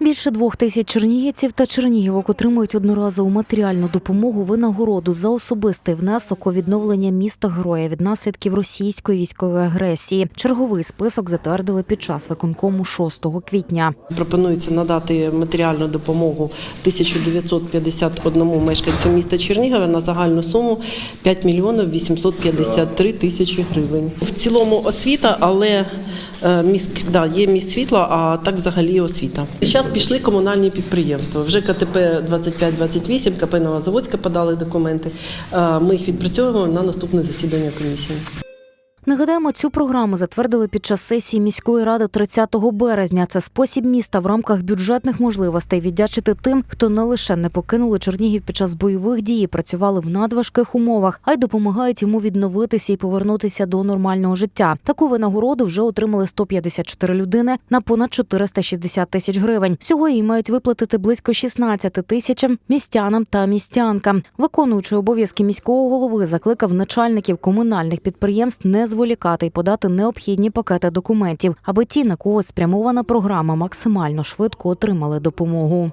Більше двох тисяч чернігівців та чернігівок отримують одноразову матеріальну допомогу винагороду за особистий внесок у відновлення міста героя від наслідків російської військової агресії. Черговий список затвердили під час виконкому 6 квітня. Пропонується надати матеріальну допомогу 1951 мешканцю міста Чернігова на загальну суму 5 мільйонів 853 тисячі гривень. В цілому освіта, але міськ, да, є міст світла, а так взагалі освіта. Зараз пішли комунальні підприємства. Вже КТП 2528, КП Новозаводська подали документи. Е, Ми їх відпрацьовуємо на наступне засідання комісії. Нагадаємо, цю програму затвердили під час сесії міської ради 30 березня. Це спосіб міста в рамках бюджетних можливостей віддячити тим, хто не лише не покинули Чернігів під час бойових дій, працювали в надважких умовах, а й допомагають йому відновитися і повернутися до нормального життя. Таку винагороду вже отримали 154 людини на понад 460 тисяч гривень. Всього її мають виплатити близько 16 тисячам містянам та містянкам. Виконуючий обов'язки міського голови закликав начальників комунальних підприємств не зволікати і подати необхідні пакети документів, аби ті, на кого спрямована програма, максимально швидко отримали допомогу.